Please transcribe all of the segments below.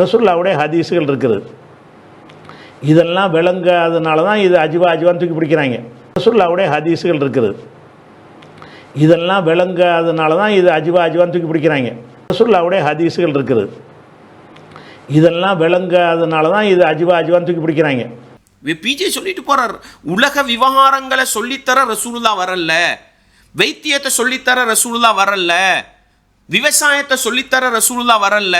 ரசுல்லாவுடைய ஹதீஸுகள் இருக்குது. இதெல்லாம் விளங்காதனால தான் இது அஜிவா அஜிவான்னு தூக்கி பிடிக்கிறாங்க. ரசுல்லாவுடைய ஹதீஸுகள் இருக்குது. இதெல்லாம் விளங்காதனால தான் இது அஜிவா அஜிவான்னு தூக்கி பிடிக்கிறாங்க. ரசுல்லாவுடைய ஹதீஸுகள் இருக்குது. இதெல்லாம் விளங்காதனால தான் இது அஜிவா அஜிவான்னு தூக்கி பிடிக்கிறாங்க. பிஜே சொல்லிட்டு போறார். உலக விவகாரங்களை சொல்லித்தர ரசூலுல்லா வரல. வைத்தியத்தை சொல்லித்தர ரசூலுல்லா வரல. விவசாயத்தை சொல்லித்தர ரசூலுல்லா வரல.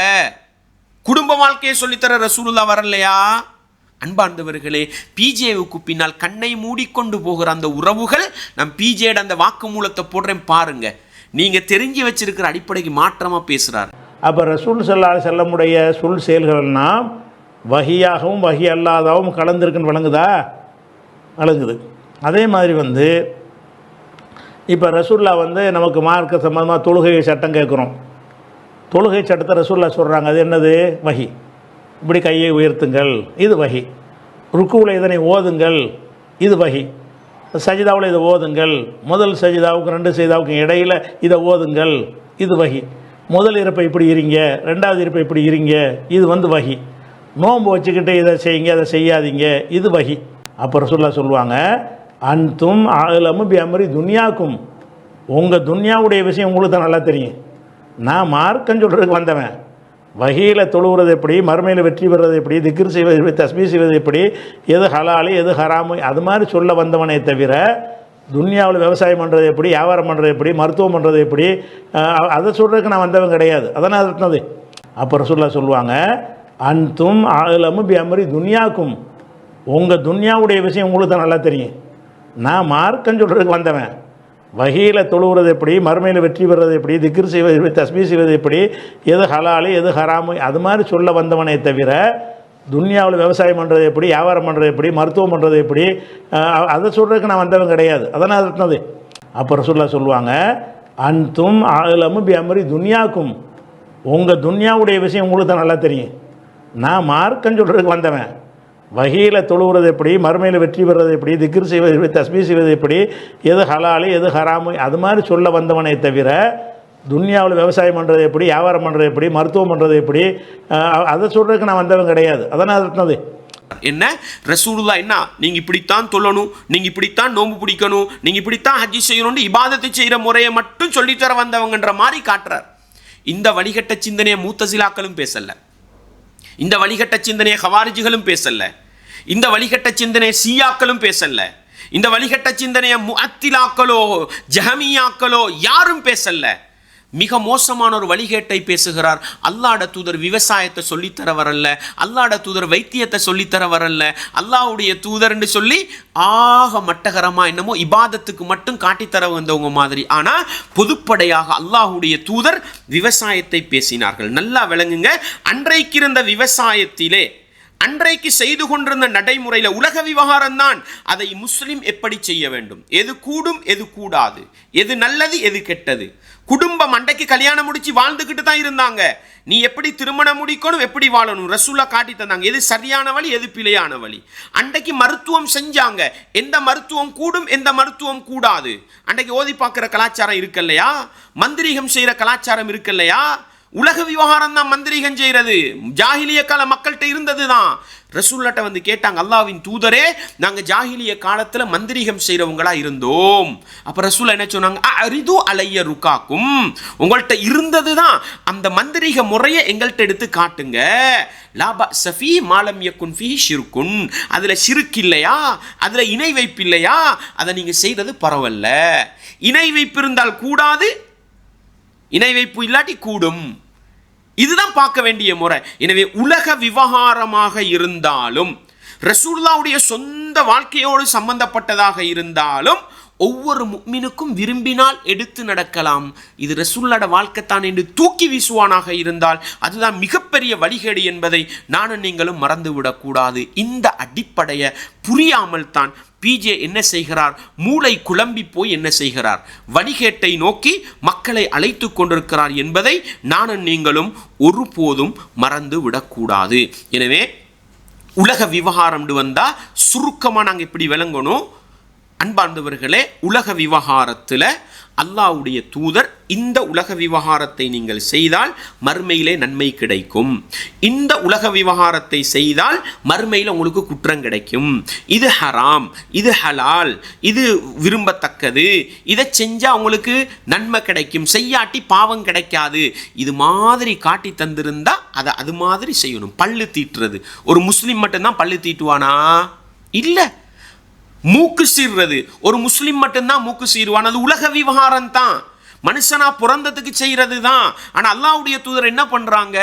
குடும்ப வாழ்க்கையை சொல்லித்தர ரசூலுல்லா வரலையா? அன்பார்ந்தவர்களே பிஜேவுக்கு பின்னால் கண்ணை மூடிக்கொண்டு போகிற அந்த உறவுகள் நம் பிஜேட அந்த வாக்குமூலத்தை போடுறேன் பாருங்க. நீங்க தெரிஞ்சு வச்சிருக்கிற அடிப்படைக்கு மாற்றமா பேசுறாரு. அப்போ ரசூல் செல்லா செல்லமுடைய சொல் செயல்கள்னா வகையாகவும் வகி அல்லாதாகவும் கலந்துருக்குன்னு வழங்குதா வழங்குது அதே மாதிரி வந்து இப்போ ரசூல்லா வந்து நமக்கு மார்க்க சம்மந்தமாக தொழுகை சட்டம் கேட்குறோம். தொழுகை சட்டத்தை ரசூல்லா சொல்கிறாங்க அது என்னது? வகி இப்படி கையை உயர்த்துங்கள். இது வகி ருக்குவில் இதனை ஓதுங்கள். இது வகி சஜிதாவில் இதை ஓதுங்கள். முதல் சஜிதாவுக்கு ரெண்டு சஜிதாவுக்கும் இடையில் இதை ஓதுங்கள். இது வகி முதல் இருப்பை இப்படி இருங்க. ரெண்டாவது இருப்பை இப்படி இருங்க. இது வந்து வகி நோன்பு வச்சுக்கிட்டு இதை செய்யுங்க அதை செய்யாதீங்க. இது வகி அப்புறம் சொல்ல சொல்லுவாங்க அன்தும் ஆகலமும் பி அமரி துன்யாக்கும். உங்கள் துன்யாவுடைய விஷயம் உங்களுக்கு தான் நல்லா தெரியும். நான் மார்க்கம் சொல்கிறதுக்கு வந்தவன். வகையில் தொழுகிறது எப்படி மறுமையில் வெற்றி பெறுறது எப்படி திக்ர் செய்வது எப்படி தஸ்மி செய்வது எப்படி எது ஹலாலு எது ஹராமு அது மாதிரி சொல்ல வந்தவனே தவிர துன்யாவில் விவசாயம் பண்ணுறது எப்படி வியாபாரம் பண்ணுறது எப்படி மருத்துவம் பண்ணுறது எப்படி அதை சொல்கிறதுக்கு நான் வந்தவன் கிடையாது. அதானே அது அப்புறம் சொல்ல சொல்லுவாங்க அன்தும் ஆலமு பி துன்யாக்கும். உங்கள் துன்யாவுடைய விஷயம் உங்களுக்கு தான் நல்லா தெரியும். நான் மார்க்கம் சொல்கிறதுக்கு வந்தவன். வகையில் தொழுகிறது எப்படி மறுமையில் வெற்றி பெறுறது எப்படி திக்ர் செய்வது எப்படி தஸ்மி செய்வது எப்படி எது ஹலாலு எது ஹராமு அது மாதிரி சொல்ல வந்தவனே தவிர துன்யாவில் விவசாயம் பண்ணுறது எப்படி வியாபாரம் பண்ணுறது எப்படி மருத்துவம் பண்ணுறது எப்படி அதை சொல்கிறதுக்கு நான் வந்தவன் கிடையாது. அதனால் அது அப்புறம் சொல்ல சொல்லுவாங்க அன்தும் ஆகலமும் பி துன்யாக்கும். உங்கள் துன்யாவுடைய விஷயம் உங்களுக்கு தான் நல்லா தெரியும். நான் மார்க்கம் சொல்கிறதுக்கு வந்தவன். வகையில் தொழுகிறது எப்படி மறுமையில் வெற்றி பெறுறது எப்படி திக்ர் செய்வது எப்படி தஸ்மி செய்வது எப்படி எது ஹலாலு எது ஹராமு அது மாதிரி சொல்ல வந்தவனே தவிர துன்யாவில் விவசாயம் பண்ணுறது எப்படி வியாபாரம் பண்ணுறது எப்படி மருத்துவம் பண்ணுறது எப்படி அதை சொல்கிறதுக்கு நான் வந்தவன் கிடையாது. அதனால் அது என்ன? ரசூலுல்லா என்ன? நீங்க இப்படித்தான் தொழணும் நீங்க இப்படித்தான் நோன்பு பிடிக்கணும் நீங்க இப்படித்தான் ஹஜ்ஜி செய்யணும்னு இபாதத்தை செய்யற முறையை மட்டும் சொல்லித்தர வந்தவங்கன்ற மாதிரி காட்டுறார். இந்த வழிகட்ட சிந்தனையை மூத்த சிலாக்களும் பேசலை. இந்த வழிகட்ட சிந்தனையை ஹவாரிஜிகளும் பேசல. இந்த வழிகட்ட சிந்தனையை சீயாக்களும் பேசல. இந்த வழிகட்ட சிந்தனையை முஹத்திலாக்களோ ஜஹமியாக்களோ யாரும் பேசல. மிக மோசமான ஒரு வழிகேட்டை பேசுகிறார். அல்லாட தூதர் விவசாயத்தை சொல்லித்தர வரல அல்லாட தூதர் வைத்தியத்தை சொல்லித்தர வரல அல்லாவுடைய தூதர்னு சொல்லி ஆக மட்டகரமாக என்னமோ இபாதத்துக்கு மட்டும் காட்டித்தர வந்தவங்க மாதிரி. ஆனால் பொதுப்படையாக அல்லாஹ்வுடைய தூதர் விவசாயத்தை பேசினார்கள். நல்லா விளங்குங்க. அன்றைக்கு இருந்த விவசாயத்திலே அன்றைக்கு செய்து கொண்டிருந்த நடைமுறையில் உலக விவகாரம் தான் அதை முஸ்லிம் எப்படி செய்ய வேண்டும்? எது கூடும் எது கூடாது? எது நல்லது எது கெட்டது? குடும்பம் அன்றைக்கு கல்யாணம் முடிச்சு வாழ்ந்துக்கிட்டு தான் இருந்தாங்க. நீ எப்படி திருமணம் முடிக்கணும் எப்படி வாழணும்? ரசூலா காட்டி தந்தாங்க. எது சரியான வழி எது பிழையான வழி? அன்றைக்கு மருத்துவம் செஞ்சாங்க. எந்த மருத்துவம் கூடும் எந்த மருத்துவம் கூடாது? அன்றைக்கு ஓதி பார்க்குற கலாச்சாரம் இருக்கு இல்லையா மந்திரிகம் செய்கிற கலாச்சாரம் இருக்கு இல்லையா உலக விவகாரம் தான் மந்திரிகம் செய்கிறது. ஜாகிலிய கால மக்கள்கிட்ட இருந்தது தான். ரசூல்லாட்ட வந்து கேட்டாங்க அல்லாவின் தூதரே நாங்கள் ஜாகிலிய காலத்தில் மந்திரிகம் செய்கிறவங்களா இருந்தோம். அப்போ ரசூல் என்ன சொன்னாங்க அரிது அலைய ருக்காக்கும் உங்கள்கிட்ட இருந்தது தான். அந்த மந்திரிக முறையை எங்கள்கிட்ட எடுத்து காட்டுங்க. லாபா சஃபி மாலம் யக்குன் ஃபி ஷிருக்குன் அதில் சிறுக்கு இல்லையா? அதில் இணை வைப்பு இல்லையா அதை நீங்கள் செய்கிறது பரவாயில்ல இணை வைப்பு இருந்தால் கூடாது இணை வைப்பு இல்லாட்டி கூடும். இதுதான் பார்க்க வேண்டிய முறை. எனவே உலக விவகாரமாக இருந்தாலும் ரசூல்லாவுடைய சொந்த வாழ்க்கையோடு சம்பந்தப்பட்டதாக இருந்தாலும் ஒவ்வொரு முக்மினுக்கும் விரும்பினால் எடுத்து நடக்கலாம். இது ரசூல்லாட வாழ்க்கைத்தான் என்று தூக்கி வீசுவானாக இருந்தால் அதுதான் மிகப்பெரிய வழிகேடு என்பதை நானும் நீங்களும் மறந்துவிடக்கூடாது. இந்த அடிப்படையை புரியாமல் தான் பிஜே என்ன செய்கிறார்? மூளை குழம்பி போய் என்ன செய்கிறார்? வடிகேட்டை நோக்கி மக்களை அழைத்து கொண்டிருக்கிறார் என்பதை நானும் நீங்களும் ஒருபோதும் மறந்து விடக்கூடாது. எனவே உலக விவகாரம்னு வந்தால் சுருக்கமாக நாங்கள் இப்படி விளங்கணும். அன்பார்ந்தவர்களே உலக விவகாரத்தில் அல்லாஹ்வுடைய தூதர் இந்த உலக விவகாரத்தை நீங்கள் செய்தால் மறுமையிலே நன்மை கிடைக்கும். இந்த உலக விவகாரத்தை செய்தால் மறுமையில் உங்களுக்கு குற்றம் கிடைக்கும். இது ஹராம் இது ஹலால் இது விரும்பத்தக்கது. இதை செஞ்சால் உங்களுக்கு நன்மை கிடைக்கும். செய்யாட்டி பாவம் கிடைக்காது. இது மாதிரி காட்டி தந்திருந்தால் அதை அது மாதிரி செய்யணும். பல்லு தீட்டுறது. ஒரு முஸ்லீம் மட்டும்தான் பல்லு தீட்டுவானா? இல்லை. மூக்கு சீர்றது. ஒரு முஸ்லீம் மட்டும்தான் மூக்கு சீருவான் அது உலக விவகாரம் தான். மனுஷனா பிறந்ததுக்கு செய்யறது தான். ஆனா அல்லாவுடைய தூதர் என்ன பண்றாங்க?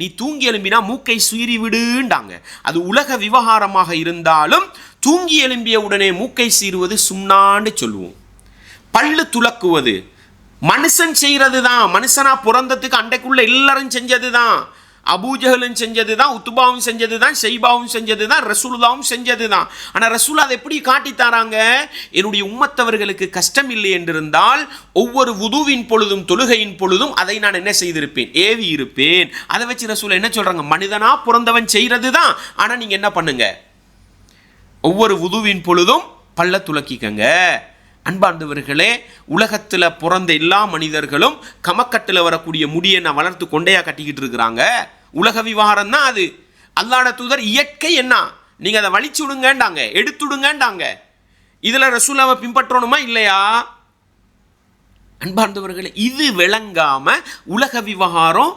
நீ தூங்கி எலும்பினா மூக்கை சீறி விடுண்டாங்க அது உலக விவகாரமாக இருந்தாலும் தூங்கி எலும்பிய உடனே மூக்கை சீருவது சுண்ணான்னு சொல்லுவோம். பல்லு துலக்குவது மனுஷன் செய்யறது தான். மனுஷனா பிறந்ததுக்கு அண்டைக்குள்ள எல்லாரும் செஞ்சது தான். அபூஜகலும் செஞ்சது தான் உத்துபாவும் செஞ்சது தான் ஷெய்பாவும் செஞ்சது தான் ரசூலுதாவும் செஞ்சது தான் ஆனால் ரசூல் அதை எப்படி காட்டித்தாராங்க என்னுடைய உம்மத்தவர்களுக்கு கஷ்டம் இல்லை என்றிருந்தால் ஒவ்வொரு உதுவின் பொழுதும் தொழுகையின் பொழுதும் அதை நான் என்ன செய்திருப்பேன்? ஏவி இருப்பேன். அதை வச்சு ரசூல் என்ன சொல்கிறாங்க மனிதனா பிறந்தவன் செய்கிறது தான் ஆனால் நீங்கள் என்ன பண்ணுங்க? ஒவ்வொரு உதுவின் பொழுதும் பல்ல துலக்கிக்கங்க. அன்பார்ந்தவர்களே உலகத்தில் பிறந்த எல்லா மனிதர்களும் கமக்கட்டில் வரக்கூடிய முடியை நான் வளர்த்து கொண்டையாக கட்டிக்கிட்டு இருக்கிறாங்க. உலக விவகாரம் தான் அது. அல்லாட தூதர் இயற்கை என்ன? நீங்கள் அதை வலிச்சு விடுங்கண்டாங்க எடுத்து விடுங்கண்டாங்க. இதில் ரசூலாவை பின்பற்றணுமா இல்லையா? அன்பார்ந்தவர்களே இது விளங்காமல் உலக விவகாரம்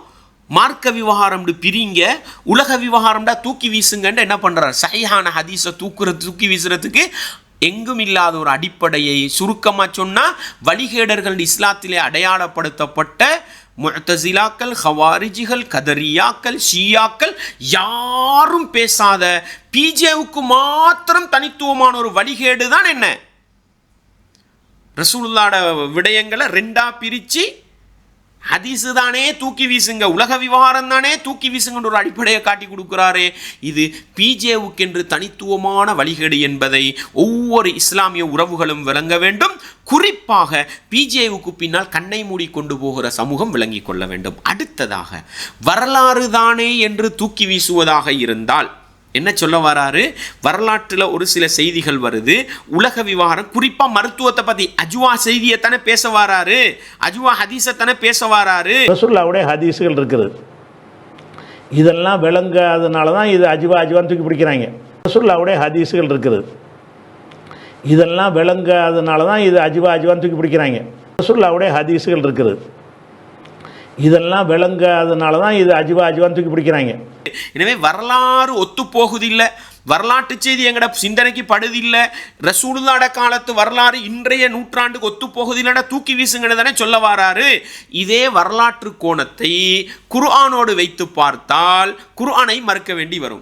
மார்க்க விவகாரம்னு பிரிங்க உலக விவகாரம்டா தூக்கி வீசுங்கன்னு என்ன பண்ணுறாரு சரியான ஹதீஸை தூக்குறது தூக்கி வீசுறதுக்கு எங்கும் இல்லாத ஒரு அடிப்படையை சுருக்கமாக சொன்னால் வழிகேடர்கள் இஸ்லாத்திலே அடையாளப்படுத்தப்பட்ட முத்தசிலாக்கள் ஹவாரிஜிகள் கதரியாக்கள் ஷியாக்கள் யாரும் பேசாத பிஜேவுக்கு மாத்திரம் தனித்துவமான ஒரு வழிகேடு தான் என்ன? ரசூலுல்லாட விடயங்களை ரெண்டா பிரித்து ஹதீஸு தானே தூக்கி வீசுங்க. உலக விவகாரம் தானே தூக்கி வீசுங்கன்ற ஒரு அடிப்படையை காட்டி கொடுக்குறாரே. இது பிஜேவுக்கென்று தனித்துவமான வழிகேடு என்பதை ஒவ்வொரு இஸ்லாமிய உறவுகளும் விளங்க வேண்டும். குறிப்பாக பிஜேவுக்கு பின்னால் கண்ணை மூடி கொண்டு போகிற சமூகம் விளங்கிக் கொள்ள வேண்டும். அடுத்ததாக வரலாறு தானே என்று தூக்கி வீசுவதாக இருந்தால் என்ன சொல்ல வராரு? வரலாற்றில் ஒரு சில செய்திகள் வருது. உலக விவகாரம் குறிப்பாக மருத்துவத்தை பற்றி அஜுவா செய்தியை தானே பேச வராரு. அஜுவா ஹதீஸை தானே பேச வராரு. ரசுல்லாவுடைய ஹதீஸுகள் இருக்குது. இதெல்லாம் விளங்காதனால தான் இது அஜுவா அஜுவான் தூக்கி பிடிக்கிறாங்க. ரசுல்லாவுடைய ஹதீஸுகள் இருக்குது. இதெல்லாம் விளங்காதனால தான் இது அஜுவா அஜுவான் தூக்கி பிடிக்கிறாங்க. ரசுல்லாவுடைய ஹதீஸுகள் இருக்குது. இதெல்லாம் விளங்காதனால தான் இது அஜிவா அஜிவான்னு தூக்கி பிடிக்கிறாங்க. எனவே வரலாறு ஒத்து போகுதில்லை வரலாற்று செய்தி எங்கட சிந்தனைக்கு படுதில்லை. ரசூலுல்லாட காலத்து வரலாறு இன்றைய நூற்றாண்டுக்கு ஒத்து போகுதில்லைன்னா தூக்கி வீசுங்கன்னு தானே சொல்ல வராரு. இதே வரலாற்று கோணத்தை குர்ஆனோடு வைத்து பார்த்தால் குர்ஆனை மறுக்க வேண்டி வரும்.